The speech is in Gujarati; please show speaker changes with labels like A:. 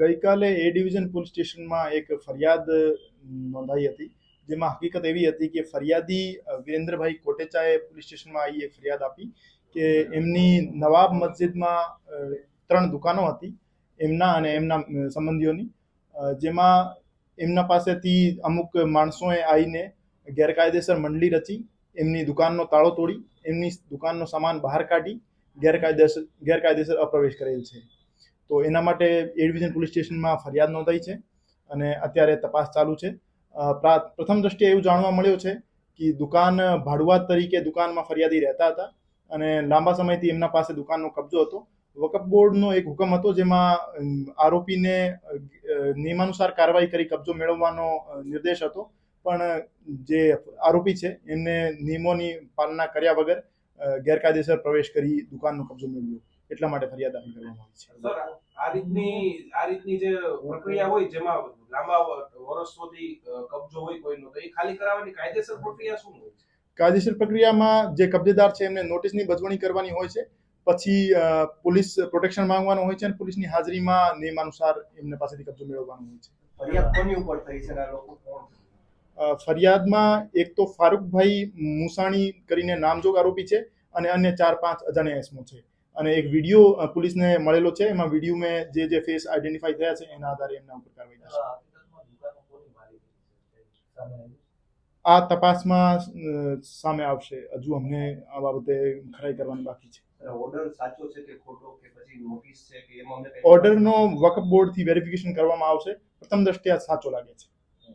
A: ગઈકાલે એ ડિવિઝન પોલીસ સ્ટેશનમાં એક ફરિયાદ નોંધાઈ હતી, જેમાં હકીકત એવી હતી કે ફરિયાદી વિરેન્દ્રભાઈ કોટેચાએ પોલીસ સ્ટેશનમાં આવી એક ફરિયાદ આપી કે એમની નવાબ મસ્જિદમાં ત્રણ દુકાનો હતી, એમના અને એમના સંબંધીઓની જેમાં એમના પાસેથી અમુક માણસોએ આવીને ગેરકાયદેસર મંડળી રચી, એમની દુકાનનો તાળો તોડી, એમની દુકાનનો સામાન બહાર કાઢી ગેરકાયદેસર ગેરકાયદેસર અપ્રવેશ કરેલ છે. તો એના માટે એ ડિવિઝન પોલીસ સ્ટેશનમાં ફરિયાદ નોંધાઈ છે અને અત્યારે તપાસ ચાલુ છે. પ્રા- પ્રથમ દ્રષ્ટિએ એવું જાણવા મળ્યું છે કે દુકાન ભાડુઆત તરીકે દુકાનમાં ફરિયાદી રહેતા હતા અને લાંબા સમયથી એમના પાસે દુકાનનો કબજો હતો. વકફ બોર્ડનો એક હુકમ હતો જેમાં આરોપીને નિયમાનુસાર કાર્યવાહી કરી કબજો મેળવવાનો નિર્દેશ હતો. પણ જે આરોપી છે એમને નિયમોની પાલના કર્યા વગર ગેરકાયદેસર પ્રવેશ કરી દુકાનનો કબજો મેળવ્યો. એટલા માટે ફરિયાદ દાખલ કરવામાં આવી છે.
B: આ રીતની આ રીતની જે પ્રક્રિયા હોય જેમાં લાંબા વર્ષોથી કબજો હોય કોઈનો તો એ ખાલી કરાવવાની કાયદેસર પ્રક્રિયા શું હોય છે?
A: કાયદેસર પ્રક્રિયામાં જે કબજેદાર છે એમને નોટિસની બજવણી કરવાની હોય છે પછી પોલીસ પ્રોટેક્શન માંગવાનું હોય છે અને પોલીસની હાજરીમાં નિયમાનુસાર એમને પાસેથી કબજો મેળવવાનો હોય છે.
C: ફરિયાદ કોની ઉપર થઈ છે આ લોકો કોણ
A: ફરિયાદમાં એક તો ફારૂકભાઈ મુસાણી કરીને નામજોગ આરોપી છે અને અન્ય ચાર પાંચ અજાણ્યા એસમો છે. અને એક વીડિયો પોલીસને મળેલો છે. એમાં વીડિયો મેં જે જે ફેસ આઈડેન્ટિફાઈ થયા છે એના આધારે એમના ઉપર કાર્યવાહી થશે.
C: આ
A: તપાસમાં સામે આવશે. હજુ અમને આ બાબતે ખરાઈ કરવાની બાકી છે. ઓર્ડરનો વકફ બોર્ડથી વેરિફિકેશન કરવામાં આવશે. પ્રથમ દ્રષ્ટિએ આ સાચો લાગે છે.